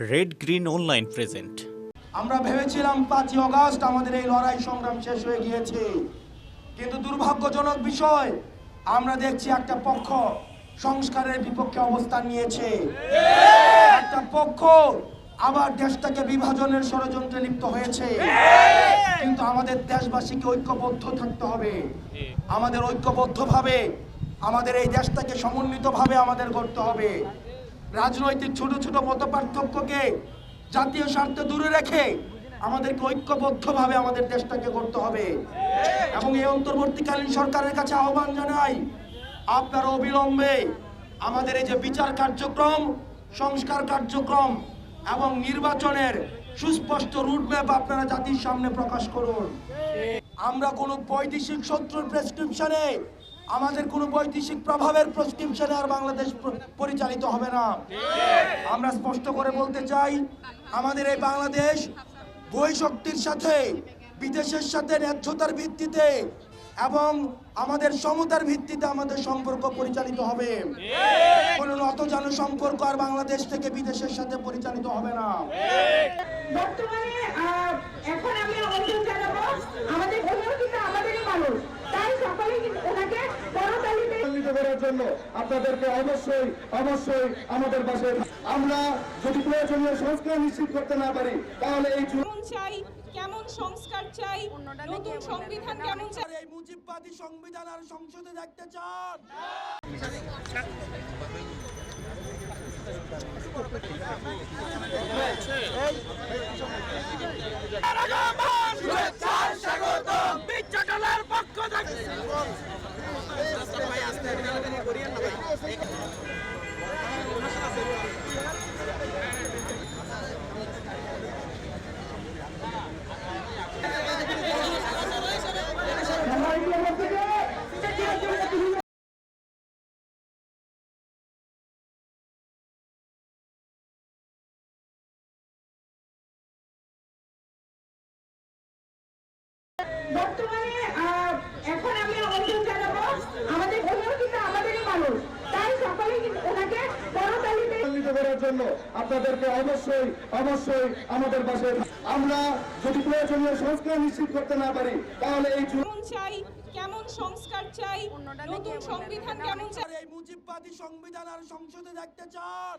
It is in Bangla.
রেড গ্রিন অনলাইন প্রেজেন্ট আমরা ভেবেছিলাম পাঁচই অগাস্ট আমাদের এই লড়াই সংগ্রাম শেষ হয়ে গিয়েছে। কিন্তু দুর্ভাগ্যজনক বিষয়, আমরা দেখছি একটা পক্ষ সংস্কারের বিপক্ষে অবস্থান নিয়েছে। একটা পক্ষ আবার দেশটাকে বিভাজনের ষড়যন্ত্রে লিপ্ত হয়েছে। কিন্তু আমাদের দেশবাসীকে ঐক্যবদ্ধ থাকতে হবে। আমাদের ঐক্যবদ্ধভাবে আমাদের এই দেশটাকে সমন্বিতভাবে আমাদের করতে হবে। রাজনৈতিক ছোট ছোট মত পার্থক্যকে জাতীয় স্বার্থে দূরে রেখে আমাদেরকে ঐক্যবদ্ধভাবে আমাদের দেশটাকে করতে হবে। এবং এই অন্তর্বর্তীকালীন সরকারের কাছে আহ্বান জানাই, আপনারা অবিলম্বে আমাদের এই যে বিচার কার্যক্রম, সংস্কার কার্যক্রম এবং নির্বাচনের সুস্পষ্ট রুটম্যাপ আপনারা জাতির সামনে প্রকাশ করুন। আমরা কোনো বৈদেশিক শত্রুর প্রেসক্রিপশনে আমাদের কোনো বৈদেশিক প্রভাবের প্রেসক্রিপশনে আর বাংলাদেশ পরিচালিত হবে না। আমরা স্পষ্ট করে বলতে চাই, আমাদের এই বাংলাদেশ বৈশক্তির সাথে, বিদেশের সাথে ন্যায্যতার ভিত্তিতে এবং আমাদের সমতার ভিত্তিতে আমাদের সম্পর্ক পরিচালিত হবে। কোনো নতজান সম্পর্ক আর বাংলাদেশ থেকে বিদেশের সাথে পরিচালিত হবে না। বর্তমানে এখন আমি আমন্ত্রণ জানাব আমাদের উনিও কিন্তু আমাদেরই মানুষ তাই সকলে কিন্তু ওনাকে করতালিতে সম্মানিত করার জন্য আপনাদেরকে অবশ্যই অবশ্যই আমাদের পাশে আমরা যদি প্রয়োজনীয় সংস্কার নিশ্চিত করতে না পারি তাহলে এই চাই? কেমন সংস্কার চাই? নতুন সংবিধান কেমন চাই? এই মুজিববাদী সংবিধান আর সংসদে দেখতে চান। বর্তমানে আহ, এখন আমি আমন্ত্রণ জানাব আমাদের উনিও কিন্তু আমাদেরই মানুষ। তাই সকলে কিন্তু ওনাকে করতালিতে সম্মানিত করার জন্য আপনাদেরকে অবশ্যই অবশ্যই আমাদের পাশে আমরা যদি প্রয়োজনীয় সংস্কার নিশ্চিত করতে না পারি তাহলে এই কেমন চাই? কেমন সংস্কার চাই? নতুন সংবিধান কেমন চাই? এই মুজিববাদী সংবিধান আর সংসদে দেখতে চান।